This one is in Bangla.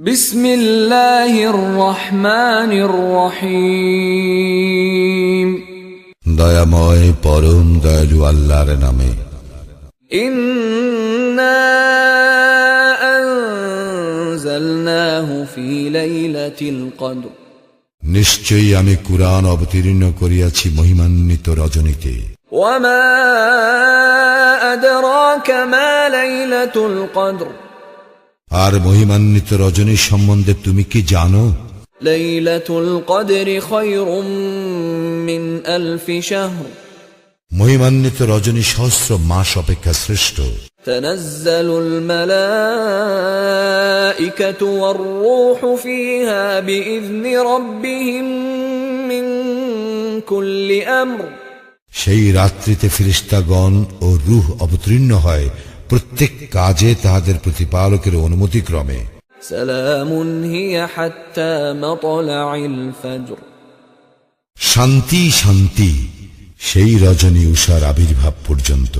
বিসমিল্লাহির রহমানির রহিম। দয়াময় পরম দয়ালু আল্লাহর নামে। ইন্না আনজালনাহু ফি লাইলাতিল কদর। নিশ্চয়ই আমি কুরআন অবতীর্ণ করিয়াছি মহিমান্বিত রজনীতে। ওয়া মা আদরাকা মা লাইলাতুল কদর। আর মহিমান্বিত রজনী সম্বন্ধে তুমি কি জানো ليلة القدر خير من ألف شهر মহিমান্বিত রজনী সহস্র মাস অপেক্ষা শ্রেষ্ঠ تنزل الملائكة والروح فيها بإذن ربهم من كل أمر সেই রাত্রিতে ফিরিস্তাগণ ও রূহ অবতীর্ণ হয় প্রত্যেক কাজে তাহাদের প্রতিপালকের অনুমতি ক্রমে। শান্তি শান্তি সেই রজনী উষার আবির্ভাব পর্যন্ত।